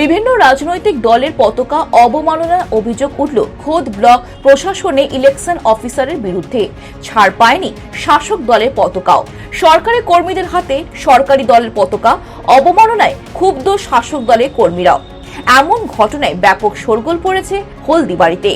বিভিন্ন রাজনৈতিক দলের পতাকা অবমাননার অভিযোগ উঠল খোদ ব্লক প্রশাসনে ইলেকশন অফিসারের বিরুদ্ধে। ছাড় পায়নি শাসক দলের পতাকাও। সরকারি কর্মীদের হাতে সরকারি দলের পতাকা অবমাননায় ক্ষুব্ধ শাসক দলের কর্মীরাও। এমন ঘটনায় ব্যাপক শোরগোল পড়েছে হলদিবাড়িতে।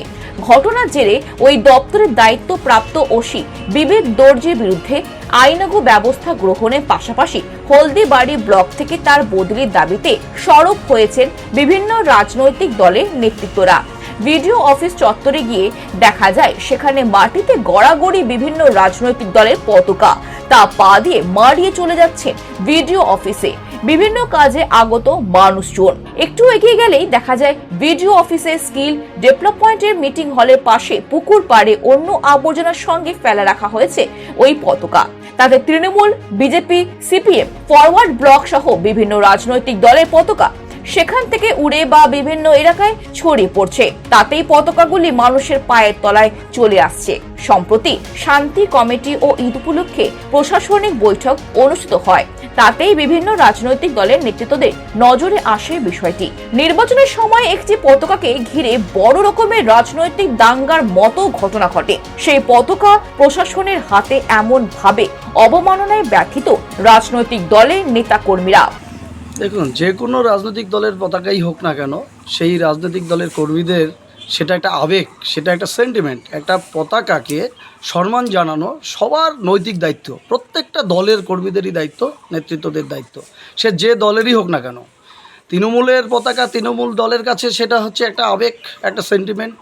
ঘটনার জেরে ওই দপ্তরের দায়িত্বপ্রাপ্ত ওসি বিবেক দর্জির বিরুদ্ধে আইনাগু ব্যবস্থা গ্রহণের পাশাপাশি হলদিবাড়ি ব্লক থেকে তার বদলির দাবিতে সরব হয়েছেন বিভিন্ন রাজনৈতিক দলের নেতৃত্বরা। ভিডিও অফিস চত্বরে গিয়ে দেখা যায়, সেখানে মাটিতে গড়াগড়ি বিভিন্ন রাজনৈতিক দলের পতাকা। তা পা দিয়ে মারিয়ে চলে যাচ্ছেন ভিডিও অফিসে। বিভিন্ন কাজে আগত মানুষজন। একটু এগিয়ে গেলেই দেখা যায় ভিডিও অফিসের স্কিল ডেভেলপমেন্টের মিটিং হলের পাশে পুকুর পাড়ে অন্য আবর্জনার সঙ্গে ফেলা রাখা হয়েছে ওই পতাকা। তাতে Trinamool, BJP, CPM, forward bloc সহ বিভিন্ন রাজনৈতিক দলের পতাকা সেখান থেকে উড়ে বা বিভিন্ন এলাকায় ছড়িয়ে পড়ছে। তাতেই পতাকাগুলি মানুষের পায়ের তলায় চলে আসছে। সম্প্রতি শান্তি কমিটি ও ঈদ উপলক্ষে প্রশাসনিক বৈঠক অনুষ্ঠিত হয়। তাতেই বিভিন্ন রাজনৈতিক দলের নেতৃত্বদের নজরে আসে বিষয়টি। নির্বাচনের সময় একটি পতাকাকে ঘিরে বড় রকমের রাজনৈতিক দাঙ্গার মতো ঘটনা ঘটে। সেই পতাকা প্রশাসনের হাতে এমন ভাবে অবমাননায় ব্যথিত রাজনৈতিক দলের নেতাকর্মীরা। দেখুন, যে কোনো রাজনৈতিক দলের পতাকাই হোক না কেন, সেই রাজনৈতিক দলের কর্মীদের সেটা একটা আবেগ, সেটা একটা সেন্টিমেন্ট একটা পতাকাকে সম্মান জানানো সবার নৈতিক দায়িত্ব। প্রত্যেকটা দলের কর্মীদেরই দায়িত্ব, নেতৃত্বদের দায়িত্ব। সে যে দলেরই হোক না কেন, তৃণমূলের পতাকা তৃণমূল দলের কাছে সেটা হচ্ছে একটা আবেগ, একটা সেন্টিমেন্ট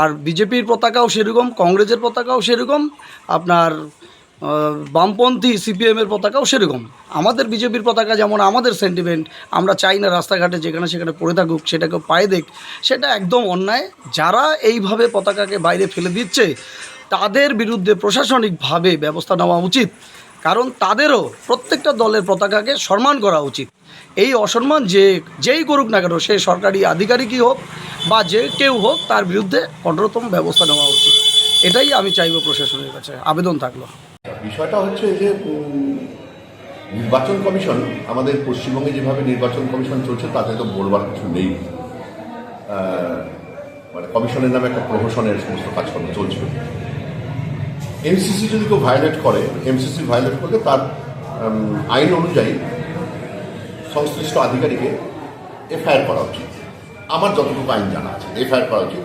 আর বিজেপির পতাকাও সেরকম, কংগ্রেসের পতাকাও সেরকম। আপনার বামপন্থী সিপিএমের পতাকাও সেরকম। আমাদের বিজেপির পতাকা যেমন আমাদের সেন্টিমেন্ট আমরা চাই না রাস্তাঘাটে যেখানে সেখানে পড়ে থাকুক সেটাকে পায়ে দেখ সেটা একদম অন্যায়। যারা এইভাবে পতাকাকে বাইরে ফেলে দিচ্ছে, তাদের বিরুদ্ধে প্রশাসনিকভাবে ব্যবস্থা নেওয়া উচিত। কারণ তাদেরও প্রত্যেকটা দলের পতাকাকে সম্মান করা উচিত। এই অসম্মান যে, যেই করুক না কেন, সে সরকারি আধিকারিকই হোক বা যে কেউ হোক, তার বিরুদ্ধে কঠোরতম ব্যবস্থা নেওয়া উচিত। এটাই আমি চাইব প্রশাসনের কাছে। আবেদন থাকল। বিষয়টা হচ্ছে যে নির্বাচন কমিশন, আমাদের পশ্চিমবঙ্গে যেভাবে নির্বাচন কমিশন চলছে, তাতে তো বলবার কিছু নেই। মানে কমিশনের নামে একটা প্রহসনের সমস্ত কাজকর্ম চলছে এমসিসি যদি কেউ ভায়োলেট করে, এমসিসি ভায়োলেট করলে তার আইন অনুযায়ী সংশ্লিষ্ট আধিকারিকে এফআইআর করা উচিত। আমার যতটুকু আইন জানা আছে, এফআইআর করা উচিত।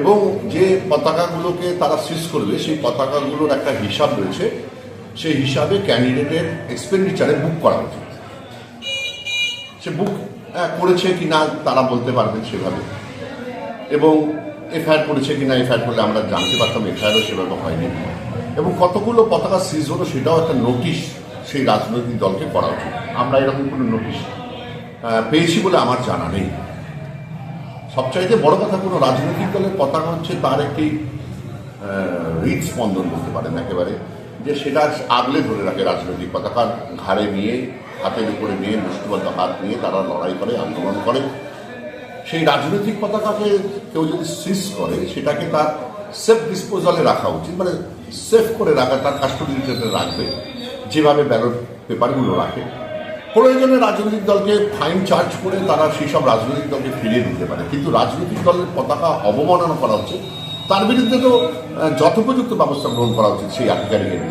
এবং যে পতাকাগুলোকে তারা সিজ করবে, সেই পতাকাগুলোর একটা হিসাব রয়েছে। সেই হিসাবে ক্যান্ডিডেটের এক্সপেন্ডিচারে বুক করা উচিত সে বুক করেছে কি না তারা বলতে পারবেন সেভাবে। এবং এফআইআর করেছে কি না এফআইআর করলে আমরা জানতে পারতাম এফআইআরও সেভাবে হয়নি। এবং কতগুলো পতাকা সিজ হলো সেটাও একটা নোটিশ সেই রাজনৈতিক দলকে করা উচিত। আমরা এরকম কোনো নোটিশ পেয়েছি বলে আমার জানা নেই। সবচাইতে বড় কথা, কোনো রাজনৈতিক দলের পতাকা হচ্ছে তার একটি হৃদ স্পন্দন বলতে পারেন একেবারে, যে সেটা আগলে ধরে রাখে রাজনৈতিক পতাকা। ঘাড়ে নিয়ে, হাতের উপরে নিয়ে মুষ্টিবদ্ধ হাত নিয়ে তারা লড়াই করে, আন্দোলন করে। সেই রাজনৈতিক পতাকাকে কেউ যদি সিজ করে, সেটাকে তার সেফ ডিসপোজালে রাখা উচিত। মানে সেফ করে রাখা, তার কাস্টডিতে রাখবে। যেভাবে ব্যালট পেপারগুলো রাখে। প্রয়োজনে রাজনৈতিক দলকে ফাইন চার্জ করে তারা সেই সব রাজনৈতিক দলকে ফিরিয়ে নিতে পারে। কিন্তু রাজনৈতিক দলের পতাকা অবমাননা করা উচিত। তার বিরুদ্ধে তো যথোপযুক্ত ব্যবস্থা গ্রহণ করা উচিত সেই আধিকারিকের